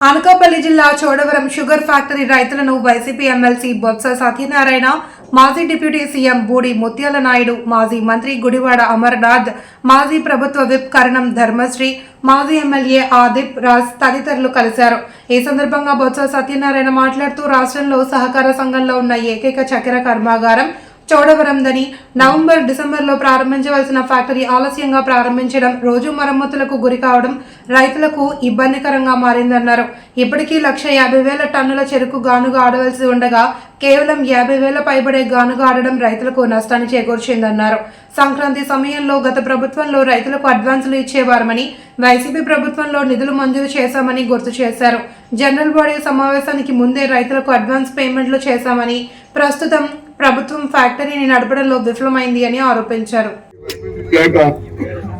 అనకాపల్లి జిల్లా Chodavaram sugar factory రైతులను YCP MLC Botsa Satyanarayana మాజీ డిప్యూటీ సీఎం బూడి ముత్యాల నాయుడు మాజీ మంత్రి గుడివాడ అమర్నాథ్ మాజీ ప్రభుత్వ విప్ కరణం ధర్మశ్రీ మాజీ ఎమ్మెల్యే ఆదిప్ రాజ్ తదితరులు కలిశారు. ఈ సందర్భంగా బొత్స సత్యనారాయణ మాట్లాడుతూ రాష్ట్రంలో సహకార సంఘంలో ఉన్న ఏకైక చక్కెర కర్మాగారం చౌడవరందని నవంబర్ డిసెంబర్లో ప్రారంభించవలసిన ఫ్యాక్టరీ ఆలస్యంగా ప్రారంభించడం రోజు మరమ్మతులకు గురి కావడం రైతులకు ఇబ్బందికరంగా మారిందన్నారు. ఇప్పటికీ లక్ష యాభై వేల టన్నుల చెరుకు గానుగా ఆడవలసి ఉండగా కేవలం యాభై వేల పైబడే గానుగా ఆడడం రైతులకు నష్టాన్ని చేకూర్చిందన్నారు. సంక్రాంతి సమయంలో గత ప్రభుత్వంలో రైతులకు అడ్వాన్సులు ఇచ్చేవారమని వైసీపీ ప్రభుత్వంలో నిధులు మంజూరు చేశామని గుర్తు చేశారు. జనరల్ బాడీ సమావేశానికి ముందే రైతులకు అడ్వాన్స్ పేమెంట్లు చేశామని ప్రస్తుతం ప్రభుత్వం ఫ్యాక్టరీని నడపడంలో విఫలమైంది అని ఆరోపించారు.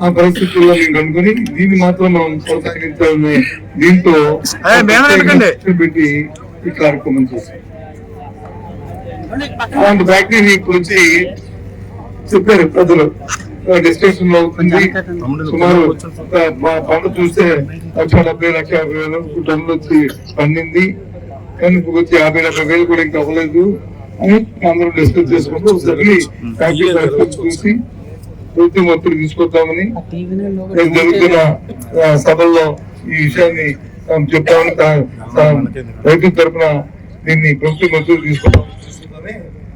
ఆ పరిస్థితుల్లో మేము కనుకొని దీన్ని మాత్రం మనం కొనసాగించాలని దీంతో ఏ, మేము అడగండి. దృష్టి పెట్టి ఈ కార్యక్రమం చేశాం. అలాంటి ఫ్యాక్టరీ గురించి చెప్పారు ప్రజలు. డిస్కషన్లో అవుతుంది సుమారు పంట చూస్తే లక్ష డెబ్బై లక్ష యాభై వేలు టన్నులు వచ్చి పండింది. కానీ ఇప్పుడు వచ్చి యాభై డెబ్బై వేలు కూడా ఇంకా అవ్వలేదు. అందరూ డిస్కస్ చేసుకుంటూ పరిస్థితి చూసి పూర్తి ఒత్తిడి తీసుకొద్దామని జరుగుతున్న సభల్లో ఈ విషయాన్ని చెప్తామని రైతు తరపున దీన్ని ప్రభుత్వం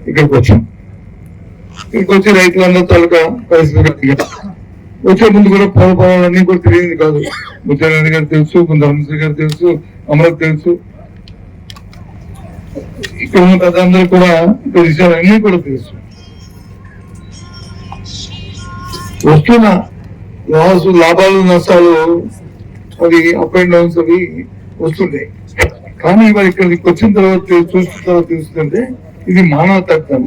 ఇక్కడికి వచ్చాం. ఇక్కడికి వచ్చి రైతులందరూ తాలూకా. వచ్చే ముందు కూడా పొలాలన్నీ కూడా తెలియదు కాదు. ముత్యారెడ్డి గారు తెలుసు ధర్మశ్రీ గారు తెలుసు అమరత్ తెలుసు. ఇక్కడ ఉన్న కూడా ఇక్కడ విషయాలన్నీ కూడా తెలుసు వస్తున్న లాస్ లాభాలు నష్టాలు అవి అప్ అండ్ డౌన్స్ అవి వస్తుంటాయి. కానీ మరి ఇక్కడికి వచ్చిన తర్వాత చూసిన తర్వాత తెలుస్తుందంటే ఇది మానవ తత్వం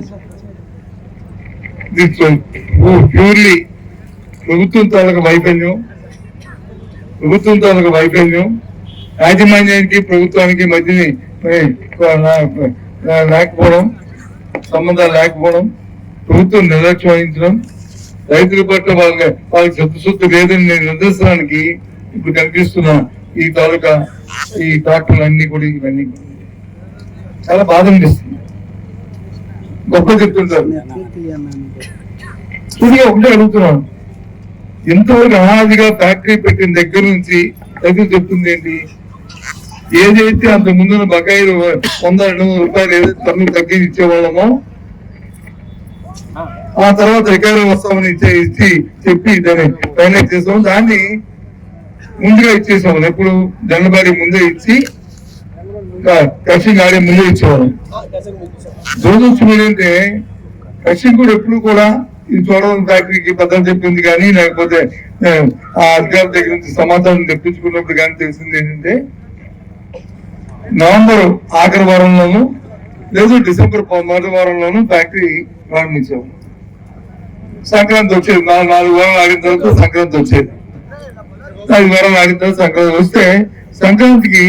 ప్యూర్లీ ప్రభుత్వం తాలూకా వైఫల్యం ప్రభుత్వం తాలూకా వైఫల్యం యాజమాన్యానికి ప్రభుత్వానికి మధ్యని నా- లేకపోవడం సంబంధాలు లేకపోవడం ప్రభుత్వం నిర్లక్ష్యం వహించడం రైతుల పట్ల వాళ్ళ వాళ్ళకి చిత్తశుద్ధి లేదని నేను నిర్దేశనానికి ఇప్పుడు కనిపిస్తున్న ఈ తాలూకా ఈ ట్రాక్టర్లు అన్ని కూడా ఇవన్నీ. చాలా బాధ అనిపిస్తుంది. గొప్ప చెప్తుంటారు. ఇది ఒకటే అడుగుతున్నాను. ఎంతవరకు అనాదిగా ఫ్యాక్టరీ పెట్టిన దగ్గర నుంచి రైతులు చెప్తుంది ఏంటి ఏదైతే అంత ముందు బకాయిలు వంద రెండు వందల రూపాయలు ఏదైతే తమ్ముడు తగ్గించి ఇచ్చేవాళ్ళమో ఆ తర్వాత రికవరీ వస్తామని ఇచ్చే ఇచ్చి చెప్పి దాన్ని ఫైనాన్స్ చేసాము దాన్ని ముందుగా ఇచ్చేసాము ఎప్పుడు జనవరి ముందే ఇచ్చి కషింగ్ ఆడే ముందే ఇచ్చేవాళ్ళం. దురదృష్టం ఏంటంటే కషింగ్ కూడా ఎప్పుడు కూడా ఈ చూడడం ఫ్యాక్టరీకి పద్ధతి చెప్పింది కానీ లేకపోతే ఆ, ఆ అధికారుల దగ్గర నుంచి సమాచారం తెప్పించుకున్నప్పుడు కానీ తెలిసింది ఏంటంటే నవంబర్ ఆఖరి వారంలోను లేదు డిసెంబర్ మొదటి వారంలోను ఫ్యాక్టరీ ప్రారంభించాము సంక్రాంతి వచ్చేది నాలుగు నాలుగు వారాలు ఆగిన తర్వాత సంక్రాంతి వచ్చేది. నాలుగు వారాలు ఆగిన తర్వాత సంక్రాంతి వస్తే సంక్రాంతికి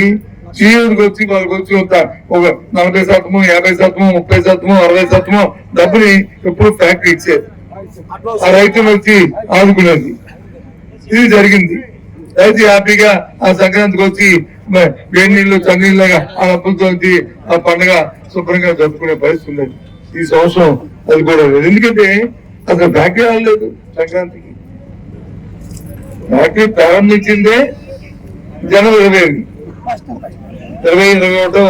సీఎంకి వచ్చి వాళ్ళకి వచ్చి ఒక ఒక నలభై శాతము యాభై శాతము ముప్పై శాతము అరవై శాతము డబ్బుని ఎప్పుడు ఫ్యాక్టరీ ఇచ్చేది. ఆ రైతులు వచ్చి ఆదుకునేది. ఇది జరిగింది. రైతు హ్యాపీగా ఆ సంక్రాంతికి వచ్చి వేడి నీళ్ళు చన్నీళ్ళగా ఆ డబ్బులతో ఆ పండుగ శుభ్రంగా జరుపుకునే పరిస్థితి ఉండేది. ఈ సంవత్సరం అది కూడా లేదు. ఎందుకంటే అసలు ఫ్యాక్టరీ రాలేదు సంక్రాంతికి. ఫ్యాక్టరీ ప్రారంభించిందే జనవరి ఇరవై ఇరవై ఇరవై ఒకటో